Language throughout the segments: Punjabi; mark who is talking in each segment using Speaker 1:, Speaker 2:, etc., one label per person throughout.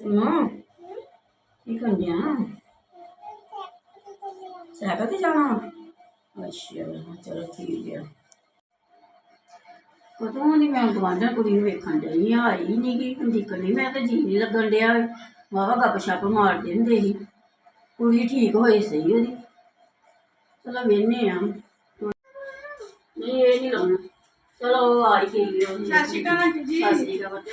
Speaker 1: ਸਿਮੋ ਕੀ ਕੰਡਿਆ ਸਾਈਕਲ ਤੇ ਜਾਣਾ? ਅੱਛਾ ਚਲੋ ਠੀਕ ਆ ਪਤਾ ਨਹੀਂ ਮੈਂ ਗਵਾਂਢਣ ਕੁੜੀ ਨੂੰ ਵੇਖਣ ਡਈ ਆ ਆਈ ਨਹੀਂ ਗਈ ਹੁੰਦੀ ਕਲੀ ਮੈਂ ਤਾਂ ਜੀ ਨਹੀਂ ਲੱਗਣ ਡਿਆ ਵਾਵਾ ਗੱਪ ਛੱਪ ਮਾਰਦੇ ਹੁੰਦੇ ਸੀ ਕੁੜੀ ਠੀਕ ਹੋਈ ਸਹੀ ਉਹਦੀ ਚਲੋ ਵੇਨੇ ਆ ਨਹੀਂ ਇਹ ਨਹੀਂ ਲਾਉਣਾ ਚਲੋ ਆ ਹੀ ਗਈ
Speaker 2: ਸਤਿ ਸ਼੍ਰੀ ਅਕਾਲ ਆਂਟੀ ਜੀ।
Speaker 1: ਸਤਿ ਸ਼੍ਰੀ ਅਕਾਲ ਪੁੱਤ।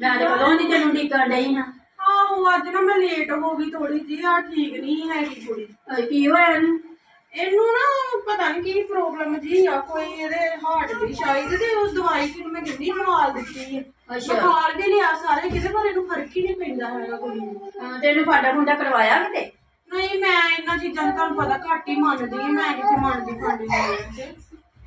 Speaker 1: ਮੈਂ ਤਾਂ ਕਦੋਂ ਦੀ ਤੈਨੂੰ ਡੀਕਣ ਡਈ ਹਾਂ
Speaker 2: ਆਹੋ ਅੱਜ ਨਾ ਮੈਂ ਲੇਟ ਹੋ ਗਈ ਥੋੜੀ ਜੀ ਆ ਠੀਕ ਨਹੀਂ ਹੈਗੀ ਕੁੜੀ।
Speaker 1: ਅਹ ਕੀ ਹੋਇਆ ਇਹਨੂੰ?
Speaker 2: ਇਹਨੂੰ ਨਾ ਪਤਾ ਨਹੀਂ ਕੀ ਪ੍ਰੋਬਲਮ ਜੀ ਆ ਕੋਈ ਇਹਦੇ ਹਾਰਟ ਦੀ ਸ਼ਾਇਦ ਤੇ ਉਸ ਦਵਾਈ ਕਿ ਮੈਂ ਕਿੰਨੀ ਖਵਾਲ ਦਿੱਤੀ ਹੈ
Speaker 1: ਅੱਛਾ।
Speaker 2: ਖਵਾਲ ਕੇ ਲਿਆ ਸਾਰੇ ਕਿਤੇ ਪਰ ਇਹਨੂੰ ਫ਼ਰਕ ਹੀ ਨਹੀਂ ਪੈਂਦਾ ਹੈਗਾ ਨੂੰ।
Speaker 1: ਅਹ ਤੈਨੂੰ ਫਾਡਾ ਫੁੰਡਾ ਕਰਵਾਇਆ ਕਿਤੇ
Speaker 2: ਨਹੀਂ ਮੈਂ ਇਹਨਾਂ ਚੀਜ਼ਾਂ ਨੂੰ ਤੁਹਾਨੂੰ ਪਤਾ ਘੱਟ ਹੀ ਮੰਨਦੀ ਹਾਂ ਮੈਂ ਕਿੱਥੇ ਮੰਨਦੀ ਫਾਂਡੀ ਨੂੰ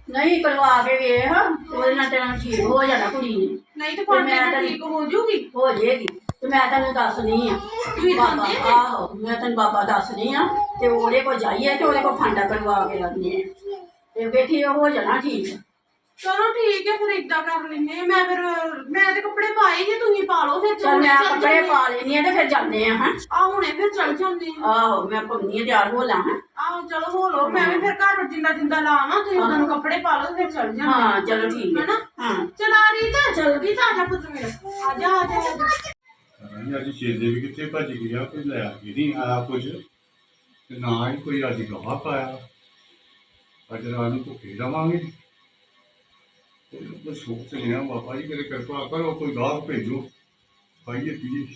Speaker 1: ਨਹੀਂ ਕਰਵਾ ਕੇ ਵੇਖ ਉਹਦੇ ਨਾਲ ਤੇਰਾ ਠੀਕ ਹੋ ਜਾਣਾ ਕੁੜੀ ਨੇ।
Speaker 2: ਨਹੀਂ ਤੇ ਫਾਂਡੀ
Speaker 1: ਮੈਂ ਤਾਂ-
Speaker 2: ਠੀਕ ਹੋ ਜੂਗੀ?
Speaker 1: ਹੋ ਜਾਏਗੀ। ਤੇ ਮੈਂ ਤੈਨੂੰ ਦੱਸਣੀ ਆ।
Speaker 2: ਤੁਸੀਂ
Speaker 1: ਬਾਬਾ
Speaker 2: ਦੱਸਦੇ ਜੇ?
Speaker 1: ਆਹੋ ਮੈਂ ਤੈਨੂੰ ਬਾਬਾ ਦੱਸਣੀ ਆ ਤੇ ਉਹਦੇ ਕੋਲ ਜਾਈਏ ਤੇ ਉਹਦੇ ਕੋਲ ਫਾਂਡਾ ਕਰਵਾ ਕੇ ਆ। ਤੇ ਉਹ ਹੋ ਜਾਣਾ ਠੀਕ।
Speaker 2: ਚਲੋ ਠੀਕ ਹੈ ਫਿਰ ਇਦਾਂ ਕਰ ਲੈਂਦੇ ਹਾਂ। ਮੈਂ ਫਿਰ ਮੈਂ ਤੇ ਕੱਪੜੇ ਪਾਏ ਜੇ ਤੁਸੀਂ ਪਾ ਲਓ ਫਿਰ
Speaker 1: ਚਲ ਮੈਂ ਕੱਪੜੇ ਪਾ ਲੈਣੀ ਆ ਤੇ ਫਿਰ ਜਾਂਦੇ ਆ ਹਾਂ।
Speaker 2: ਆ ਹੁਣੇ ਫਿਰ ਚੱਲ ਜਾਂਦੇ ਹਾਂ
Speaker 1: ਆਹੋ ਮੈਂ ਪੰਨੀ ਤਿਆਰ ਹੋ ਲਾਂ ਹਾਂ।
Speaker 2: ਆਹੋ ਚਲੋ ਹੋ ਲੋ ਮੈਂ ਵੀ ਫਿਰ ਘਰ ਜਿੰਦਾ ਜਿੰਦਾ ਲਾਵਾਂ ਤੁਸੀਂ ਉਹਨਾਂ ਨੂੰ ਕੱਪੜੇ ਪਾ ਲਓ ਫਿਰ ਚੱਲ ਜਾਂਦੇ
Speaker 1: ਹਾਂ ਚਲੋ ਠੀਕ ਹੈ
Speaker 2: ਹੈਨਾ?
Speaker 1: ਹਾਂ।
Speaker 2: ਚਲਾ ਰਹੀ ਤਾਂ ਚਲ ਗਈ ਤਾਂ ਆ ਜਾ ਪੁੱਤ ਮੇਰਾ। ਆ ਜਾ ਆ ਜਾ ਆ ਜਾ।
Speaker 3: ਨਹੀਂ, ਅੱਜ ਛੇਲੇ ਵੀ ਕਿੱਥੇ ਭੱਜ ਗਿਆ ਕੋਈ ਲੈ ਕੇ ਨਹੀਂ ਆਇਆ ਕੁਝ ਤੇ ਨਾ ਹੀ ਕੋਈ ਅੱਜ ਗਵਾ ਪਾਇਆ। ਅੱਜ ਰਾਤ ਨੂੰ ਭੁੱਖੇ ਰਵਾਂਗੇ। ਤੇ ਮੈਂ ਸੋਚ ਰਿਹਾ ਬਾਬਾ ਜੀ ਕਰੇ ਕਿਰਪਾ ਕਰੋ, ਕੋਈ ਗਾਹ ਭੇਜੋ। ਪਾਈਏ ਪੀਏ।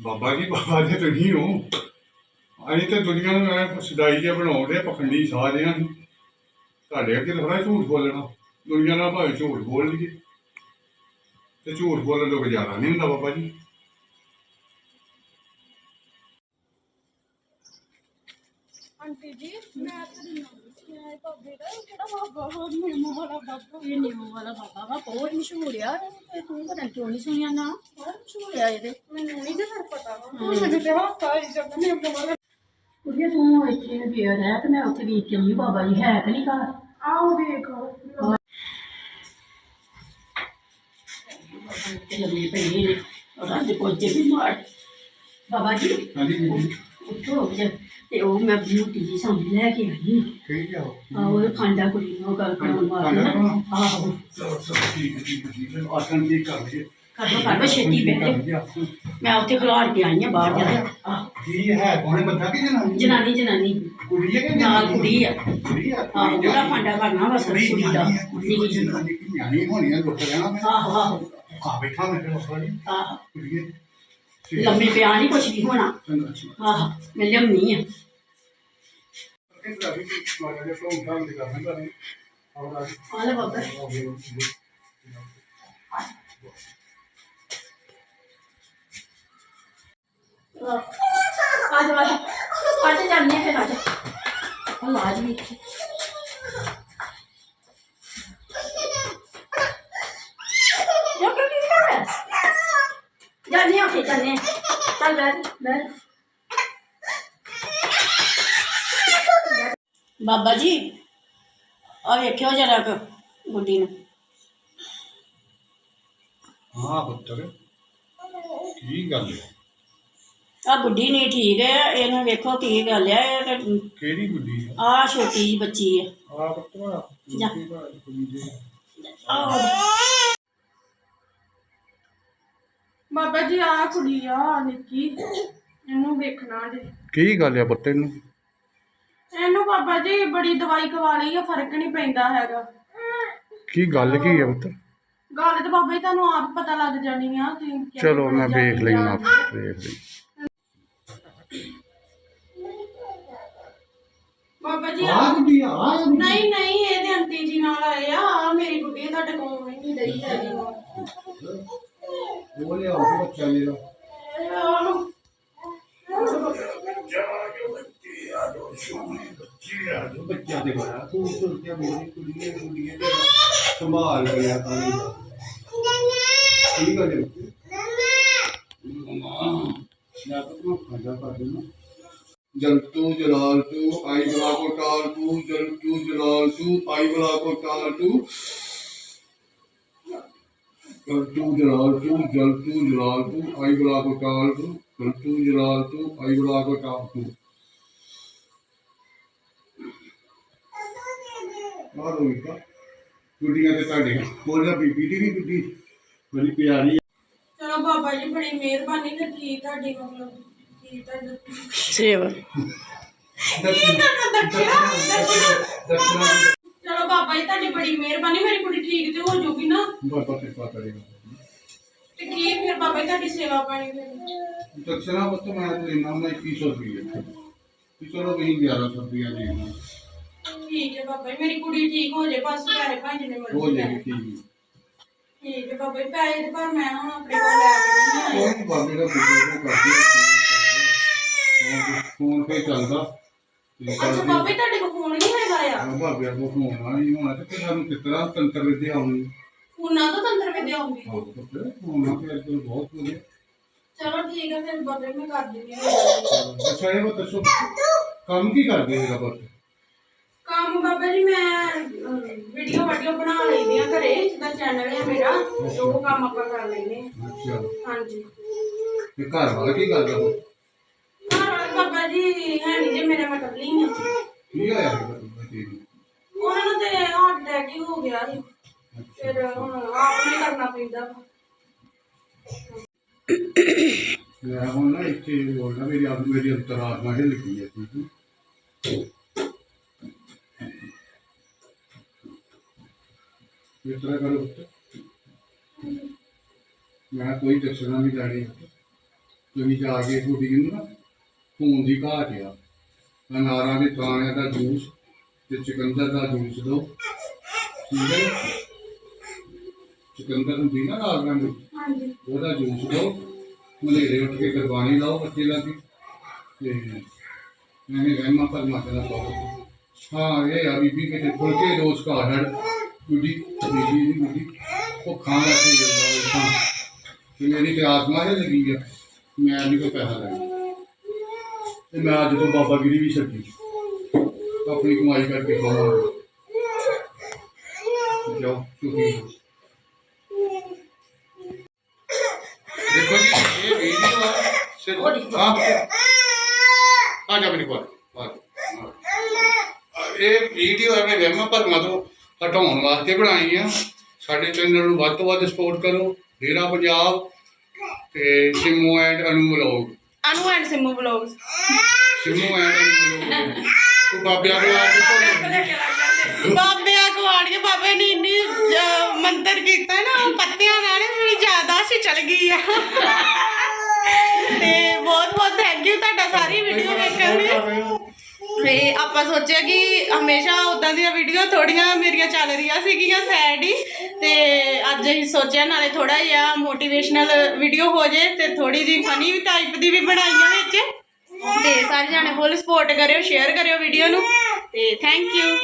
Speaker 3: ਬਾਬਾ ਜੀ ਬਾਬਾ ਜੀ ਤੁਸੀਂ ਹੋ। ਅਸੀਂ ਤੇ ਦੁਨੀਆ ਨੂੰ ਐ ਸਦਾਈ ਜਿਹਾ ਬਣਾਉਂਦੇ ਪਖੰਡੀ ਸਾਰਿਆਂ ਨੂੰ। ਤੁਹਾਡੇ ਅੱਗੇ ਥੋੜਾ ਝੂਠ ਬੋਲਣਾ। ਦੁਨੀਆ ਨਾਲ ਭਾਵੇਂ ਝੂਠ ਬੋਲ ਲਈਏ। ਤੇ ਝੂਠ ਬੋਲਣ ਤੋਂ ਗੁਜ਼ਾਰਾ ਨਹੀਂ ਹੁੰਦਾ ਬਾਬਾ ਜੀ।
Speaker 2: ਆਂਟੀ ਜੀ ਮੈਂ ਤੇ ਮੈਂ ਭਾਬੀ ਦਾ ਕਿਹੜਾ ਬਾਬਾ ਹੋ ਨਿੰਮੋ ਵਾਲਾ ਬਾਬਾ।
Speaker 1: ਇਹ ਨਿੰਮੋ ਵਾਲਾ ਬਾਬਾ ਵਾ ਬਹੁਤ ਮਸ਼ਹੂਰ ਆ। ਤੇ ਤੂੰ ਪਤਾ ਨੀ ਕਿਉਂ ਨਹੀਂ ਸੁਣਿਆ ਨਾ। ਬਹੁਤ ਮਸ਼ਹੂਰ ਆ ਇਹਦੇ।
Speaker 2: ਮੈਨੂੰ ਨਹੀਂ ਤੇ ਫਿਰ ਪਤਾ ਵਾ। ਮੈਨੂੰ ਤੇ ਹੱਥਾ ਹੀ ਜਦ ਨਿੰਮੋ ਵਾਲਾ।
Speaker 1: ਕੁੜੀਏ ਤੂੰ ਇੱਥੇ ਗਿਆ ਰਹਿ ਤੇ ਮੈਂ ਉੱਥੇ ਵੇਖ ਕੇ ਬਾਬਾ ਜੀ ਹੈ ਕਿ ਨਹੀਂ ਘਰ?
Speaker 2: ਆਓ ਦੇਖੋ
Speaker 1: ਤੇ ਲੱਗੇ ਨੇ ਉਹਨਾਂ ਦੇ ਪਹੁੰਚੇ ਵੀ ਮਾਰ ਬਾਬਾ ਜੀ
Speaker 3: ਹਾਂਜੀ
Speaker 1: ਉੱਠੋ ਜੇ ਤੇ ਉਹ ਮੈਂ ਬਿਊਟੀ ਜੀ ਸਾਹਮਣੇ ਲੈ ਕੇ ਆਈ
Speaker 3: ਠੀਕ ਆ
Speaker 1: ਉਹ ਖਾਂਡਾ ਕੁੜੀ ਨੂੰ ਗੱਲ ਕਰਨ ਵਾਸਤੇ ਆਹੋ
Speaker 3: ਚਲੋ ਚਲੋ ਠੀਕ ਠੀਕ ਠੀਕ ਆਸਣ ਠੀਕ ਕਰ ਲਈਏ
Speaker 1: ਕਰੋ ਕਰੋ ਛੇਤੀ ਬੈਠੇ ਮੈਂ ਉੱਥੇ ਖਿਲਾੜ ਕੇ ਆਈ ਆ ਬਾਹਰ ਜਾ ਕੀ
Speaker 3: ਹੈ ਕੌਣ ਬੰਦਾ ਕਿ ਜਨਾਨੀ
Speaker 1: ਜਨਾਨੀ ਜਨਾਨੀ
Speaker 3: ਕੁੜੀ ਹੈ ਕਿ
Speaker 1: ਨਾਲ ਕੁੜੀ ਆ
Speaker 3: ਕੁੜੀ ਆ
Speaker 1: ਆਹੋ ਉਹਦਾ ਫਾਂਡਾ ਕਰਨਾ ਬਸ
Speaker 3: ਕੁੜੀ
Speaker 1: ਦਾ
Speaker 3: ਕੁੜੀ ਜਨਾਨੀ ਹੋਣੀ ਹੈ ਲੁੱਟ ਲੈਣਾ
Speaker 1: ਆਹੋ ਆਹੋ।
Speaker 3: ਆ ਬੈਠਾ ਮੈਂ ਸਾਰੀ
Speaker 1: ਆਹੋ
Speaker 3: ਕੁੜੀ ਹੈ। ਠੀਕ ਹੈ।
Speaker 1: ਲੰਮੇ ਪਿਆ ਨਹੀਂ ਕੁਛ ਵੀ ਹੋਣਾ।
Speaker 3: ਚੰਗਾ ਚੰਗਾ।
Speaker 1: ਆਹ ਮੈਂ ਲਿਆਉਣੀ ਆ।
Speaker 3: ਇਸ ਦਾ ਵੀ ਮਾੜਾ ਜਿਹਾ ਫੋਨ ਕੰਮ ਦੇ ਕਰਨਾ ਕਰੇ ਆਉਣਾ
Speaker 1: ਆ ਲੈ ਬਾਬਾ। ਆ ਜਾ ਆ ਜਾ ਆ ਜਾ। ਜਾਂਦੇ ਆ ਫਿਰ ਆ ਜਾ। ਆ ਲਾਜ ਵੀ ਇੱਥੇ। ਆ ਉੱਥੇ ਆ ਚੱਲ ਬੈਠ ਬੈਠ ਬਾਬਾ ਜੀ ਆ ਵੇਖਿਓ ਜਰਾ ਕੁ ਗੁੱਡੀ ਨੂੰ।
Speaker 3: ਹਾਂ ਪੁੱਤਰ ਕੀ ਗੱਲ ਹੈ?
Speaker 1: ਆ ਗੁੱਡੀ ਨਹੀਂ ਠੀਕ ਹੈ ਇਹਨੂੰ ਵੇਖੋ ਕੀ ਗੱਲ ਹੈ ਇਹ
Speaker 3: ਕਿਹੜੀ ਗੁੱਡੀ ਹੈ?
Speaker 1: ਆ ਛੋਟੀ ਜਿਹੀ ਬੱਚੀ ਹੈ।
Speaker 3: ਆ ਪੁੱਤਰ
Speaker 1: ਜਾ। ਆਹ
Speaker 2: ਬਾਬਾ ਜੀ ਆ ਕੁੜੀ ਆ ਨਿੱਕੀ। ਇਹਨੂੰ ਵੇਖਣਾ ਜੀ।
Speaker 3: ਕੀ ਗੱਲ ਹੈ ਪੁੱਤਰ ਨੂੰ
Speaker 2: ਇਹਨੂੰ ਬਾਬਾ ਜੀ ਬੜੀ ਦਵਾਈ ਖਵਾ ਲਈ ਆ ਫ਼ਰਕ ਨਹੀਂ ਪੈਂਦਾ ਹੈਗਾ।
Speaker 3: ਕੀ ਗੱਲ ਕੀ ਹੈ ਪੁੱਤਰ
Speaker 2: ਗੱਲ ਤੇ ਬਾਬਾ ਜੀ ਤੁਹਾਨੂੰ ਆਪ ਪਤਾ ਲੱਗ ਜਾਣੀ ਆ ਤੁਸੀਂ ਕਿਆ
Speaker 3: ਚਲੋ ਮੈਂ ਵੇਖ ਲੈਣਾ
Speaker 2: ਜਾਣੀ।
Speaker 3: ਵੇਖ ਲਈ।
Speaker 2: ਬਾਬਾ ਜੀ
Speaker 3: ਆ
Speaker 2: ਆ
Speaker 3: ਗੁੱਡੀ ਆ ਆ
Speaker 2: ਨਹੀਂ ਨਹੀਂ ਇਹਦੇ ਆਂਟੀ ਜੀ ਨਾਲ ਆਏ ਆ ਆਹ ਮੇਰੀ ਗੁੱਡੀ ਆ, ਤੁਹਾਡੇ ਕੋਲ ਨਹੀਂ ਦਈ ਹੈਗੀ।
Speaker 3: ਬੋਲੇ ਆ ਬੱਚਾ ਮੇਰਾ
Speaker 2: ਉਹਨੂੰ
Speaker 3: ਬੱਚਾ ਦੇ ਬੜਾ ਤੂੰ ਸੁਣਿਆ ਮੇਰੀ ਕੁੜੀ ਨੇ ਕੁੜੀ ਨੇ ਸੰਭਾਲ ਲਿਆ ਪਾਣੀ ਦਾ ਠੀਕ ਹੈ ਜੀ ਮਮਾ ਮੈਂ ਤਾਂ ਤੂੰ ਖਾਜਾ ਕਰ ਦੇਣਾ ਜੰਤੂ ਜਲਾਲ ਤੂ ਟਾਲ ਤੂ ਜੰਤੂ ਜਲਾਲ ਤੂ ਆਈ ਬਲਾ ਕੋ ਟਾਲ ਤੂ ਕਲ ਤੂੰ ਜਲਾਲ ਤੂੰ ਜਲ ਤੂੰ ਜਲਾਲ ਤੂੰ ਆਈ ਬਲਾ ਕੋ ਕਾਲ ਤੂੰ ਕਲ ਤੂੰ ਜਲਾਲ ਤੂੰ ਆਈ ਬਲਾ ਕੋ ਕਾਲ ਤੂੰ ਆ ਰੋਈਤਾ ਗੁੱਡੀਆਂ ਤੇ ਤੁਹਾਡੇ। ਉਹਦਾ ਬੀਬੀ ਦੀ ਵੀ ਗੁੱਡੀ। ਬੜੀ ਪਿਆਰੀ ਹੈ।
Speaker 2: ਚਲੋ ਬਾਬਾ ਜੀ ਬੜੀ ਮਿਹਰਬਾਨੀ ਤੇ ਠੀਕ ਤੁਹਾਡੀ ਮਤਲਬ ਠੀਕ ਤੁਹਾਡਾ
Speaker 1: ਸੇਵਾ।
Speaker 2: ਚਲੋ ਬਾਬਾ ਜੀ ਤੁਹਾਡੀ ਬੜੀ ਮਿਹਰਬਾਨੀ ਮੇਰੀ ਕੁੜੀ ਠੀਕ ਤੇ ਹੋ ਜਾਊਗੀ ਨਾ।
Speaker 3: ਬਾਬਾ ਕਿਰਪਾ ਕਰੇਗਾ
Speaker 2: ਤੇ ਕੀ ਫਿਰ ਬਾਬਾ ਜੀ ਤੁਹਾਡੀ ਸੇਵਾ ਪਾਣੀ ਫਿਰ
Speaker 3: ਦਕਸ਼ਨਾ ਵਸਤ ਮੈਂ ਤੇ ਲੈਣਾ ਹੁੰਦਾ 2100 ਰੁਪਏ ਕਿ ਚਲੋ ਵੀ 1100 ਰੁਪਏ ਦੇ ਦੇਣਾ
Speaker 2: ਠੀਕ ਹੈ ਬਾਬਾ ਜੀ ਮੇਰੀ ਕੁੜੀ ਠੀਕ ਹੋ ਜਾਏ ਬਸ ਪੈਸੇ ਭਾਂਜ ਨੇ
Speaker 3: ਹੋ
Speaker 2: ਮਰਜ਼ੀ
Speaker 3: ਜਾਏਗੀ ਠੀਕ ਹੈ।
Speaker 2: ਠੀਕ ਹੈ ਬਾਬਾ ਜੀ ਪੈਸੇ ਤੇ ਪਰ ਮੈਂ ਹੁਣ ਆਪਣੇ ਕੋਲ ਲੈ ਕੇ ਨਹੀਂ ਆਈ।
Speaker 3: ਕੋਈ ਨੀ ਬਾਬੇ ਦਾ ਬੁੱਢੇ ਦਾ ਕਰਦੇ ਫੋਨ ਪੇ ਚੱਲਦਾ। ਤੇ
Speaker 2: ਅੱਛਾ
Speaker 3: ਕਰਦੇ
Speaker 2: ਬਾਬਾ ਜੀ ਤੁਹਾਡੇ ਕੋਲ ਫੋਨ ਨਹੀਂ ਹੈਗਾ ਆ?
Speaker 3: ਆ ਬਾਬੇ ਕੋ ਫੋਨ ਆ ਨਹੀਂ ਹੋਣਾ ਤੇ ਫਿਰ ਸਾਨੂੰ ਕਿਸ ਤਰ੍ਹਾਂ ਤੰਤਰ ਵਿਦਿਆ ਆਉਣੀ।
Speaker 2: ਫੋਨਾਂ ਤੋਂ ਤੰਤਰ ਵਿਦਿਆ ਆਉਂਦੀ
Speaker 3: ਆਹ ਪੁੱਤਰ ਫੋਨ ਆ ਤੇ ਅੱਜ ਕੱਲ੍ਹ ਬਹੁਤ ਵਧੀਆ।
Speaker 2: ਚਲੋ ਠੀਕ ਹੈ ਫਿਰ ਬਾਬਾ ਜੀ ਮੈਂ ਕਰ ਦਿੰਦੀ ਹਾਂ।
Speaker 3: ਅੱਛਾ ਇਹ ਦੱਸੋ ਕੰਮ ਕੀ ਕਰਦੇ ਹੋ ਬਾਬਾ
Speaker 2: ਕੰਮ ਬਾਬਾ ਜੀ ਮੈਂ ਵੀਡੀਓ ਵਾਡੀਓ ਬਣਾ ਲੈਂਦੀ ਆ ਘਰੇ ਜਿਹਦਾ ਚੈਨਲ ਹੈ ਮੇਰਾ ਤੇ ਉਹ ਕੰਮ ਆਪਾਂ ਕਰ ਲੈਂਦੇ ਹਾਂ।
Speaker 3: ਅੱਛਾ।
Speaker 2: ਹਾਂਜੀ।
Speaker 3: ਤੇ ਘਰ ਵਾਲਾ ਕੀ ਕਰਦਾ ਉਹ?
Speaker 2: ਮੈਂ ਇਕੱਲੀ ਹਾਂ
Speaker 3: ਕੀ ਆਇਆ ਹੈ ਬੱਚੇ ਨੂੰ?
Speaker 2: ਉਹਨਾਂ ਨੂੰ ਤੇ ਹਾਰਟ ਅਟੈਕ ਹੀ ਹੋ ਗਿਆ ਸੀ। ਫਿਰ ਹੁਣ ਆਪ ਨੂੰ ਹੀ ਕਰਨਾ ਪੈਂਦਾ। ਵਾ।
Speaker 3: ਮੈਂ ਹੁਣ ਨਾ ਇੱਥੇ ਬੋਲਣਾ ਮੇਰੀ ਆਪ ਮੇਰੀ ਅੰਤਰਾਤਮਾ ਹਿੱਲ ਗਈ ਹੈ ਠੀਕ ਹੈ। ਇਸ ਤਰ੍ਹਾਂ ਕਰੋ ਪੁੱਤ। ਮੈਂ ਕੋਈ ਦਕਸ਼ਨਾ ਨਹੀਂ ਲੈਣੀ ਤੁਸੀਂ ਜਾ ਕੇ ਕੁੜੀ ਨੂੰ ਨਾ ਖੂਨ ਦੀ ਘਾਟ ਆ। ਅਨਾਰਾਂ ਦੇ ਦਾਣਿਆਂ ਦਾ ਜੂਸ ਤੇ ਚੁਕੰਦਰ ਦਾ ਜੂਸ ਦਿਓ ਠੀਕ ਹੈ? ਚੁਕੰਦਰ ਨੂੰ ਪੀਣਾ ਨਾਲ ਨਾਲ
Speaker 2: ਹਾਂਜੀ।
Speaker 3: ਉਹਦਾ ਜੂਸ ਦਿਓ ਮਲੇਰੇ ਉੱਠ ਕੇ ਕੁਰਬਾਨੀ ਲਾਓ ਬੱਚੇ ਦਾ ਵੀ। ਤੇ ਮੈਨੇ ਰਹਿਮਾ ਪਰਮਾਤਮਾ ਦਾ। ਪਾਓ ਹਾਂ ਇਹ ਆ ਬੀਬੀ ਕੇ ਫੁਲਕੇ ਰੋਜ਼ ਕਾ ਹੜ। ਕੁੜੀ ਬੀਬੀ ਦੀ ਉਹ ਖਾਣ ਲੱਗੇ ਜਾਂਦਾ ਤਾਂ ਤੇ ਮੇਰੀ ਤੇ ਆਤਮਾ ਹੈ ਲੱਗੀ ਆ। ਮੈਂ ਨਹੀਂ ਕੋਈ ਪੈਸਾ ਲੈਣਾ। ਤੇ ਮੈਂ ਅੱਜ ਤੋਂ ਬਾਬਾ ਗਿਰੀ ਵੀ ਛੱਡੀ। ਆਪਣੀ ਕਮਾਈ ਕਰਕੇ ਖਾਵਾਂਗਾ। ਜਾਓ ਚੁੱਕੀ ਦੇਖੋ ਜੀ ਇਹ ਵੀਡੀਓ ਆ ਸਿਰਫ ਆ ਆ ਜਾ ਮੇਰੇ ਕੋਲ। ਇਹ ਵੀਡੀਓ ਐਵੇਂ ਵਹਿਮਾਂ ਭਰਮਾਂ ਤੋਂ ਹਟਾਉਣ ਵਾਸਤੇ ਬਣਾਈ ਆ। ਸਾਡੇ ਚੈਨਲ ਨੂੰ ਵੱਧ ਤੋਂ ਵੱਧ ਸਪੋਰਟ ਕਰੋ। ਡੇਰਾ ਪੰਜਾਬ ਤੇ Simmu and Anu vlog.
Speaker 2: Anu and Simmu vlogs
Speaker 3: Simmu and ਤੂੰ ਬਾਬਿਆਂ ਨੂੰ ਆ ਕੇ ਭੁੱਲ
Speaker 2: ਬਾਬਿਆਂ ਕੁਆੜੀਆਂ ਬਾਬੇ ਨੇ ਇੰਨੀ ਮੰਤਰ ਕੀਤਾ ਨਾ ਉਹ ਪੱਤਿਆਂ ਨਾਲ ਮੇਰੀ ਯਾਦਾਸ਼ਤ ਹੀ ਚਲ ਗਈ ਆ। ਤੇ ਬਹੁਤ ਬਹੁਤ ਥੈਂਕ ਯੂ ਤੁਹਾਡਾ ਸਾਰੀ ਵੀਡੀਓ ਵੇਖਣ ਲਈ। ਤੇ ਆਪਾਂ ਸੋਚਿਆ ਕਿ ਹਮੇਸ਼ਾ ਉਦਾਂ ਦੀਆਂ ਵੀਡੀਓ ਥੋੜੀਆਂ ਮੇਰੀਆਂ ਚੱਲ ਰਹੀਆਂ ਸੀਗੀਆਂ ਸੈਡ ਹੀ। ਤੇ ਅੱਜ ਅਸੀਂ ਸੋਚਿਆ ਨਾਲੇ ਥੋੜਾ ਜਿਹਾ ਮੋਟੀਵੇਸ਼ਨਲ ਵੀਡੀਓ ਹੋ ਜੇ ਤੇ ਥੋੜੀ ਜਿਹੀ ਫਨੀ ਵੀ ਟਾਈਪ ਦੀ ਵੀ ਬਣਾਈਆਂ ਵਿੱਚ। ਤੇ ਸਾਰੇ ਜਾਣੇ ਫੁੱਲ ਸਪੋਰਟ ਕਰਿਓ ਸ਼ੇਅਰ ਕਰਿਓ ਵੀਡੀਓ ਨੂੰ। ਤੇ ਥੈਂਕ ਯੂ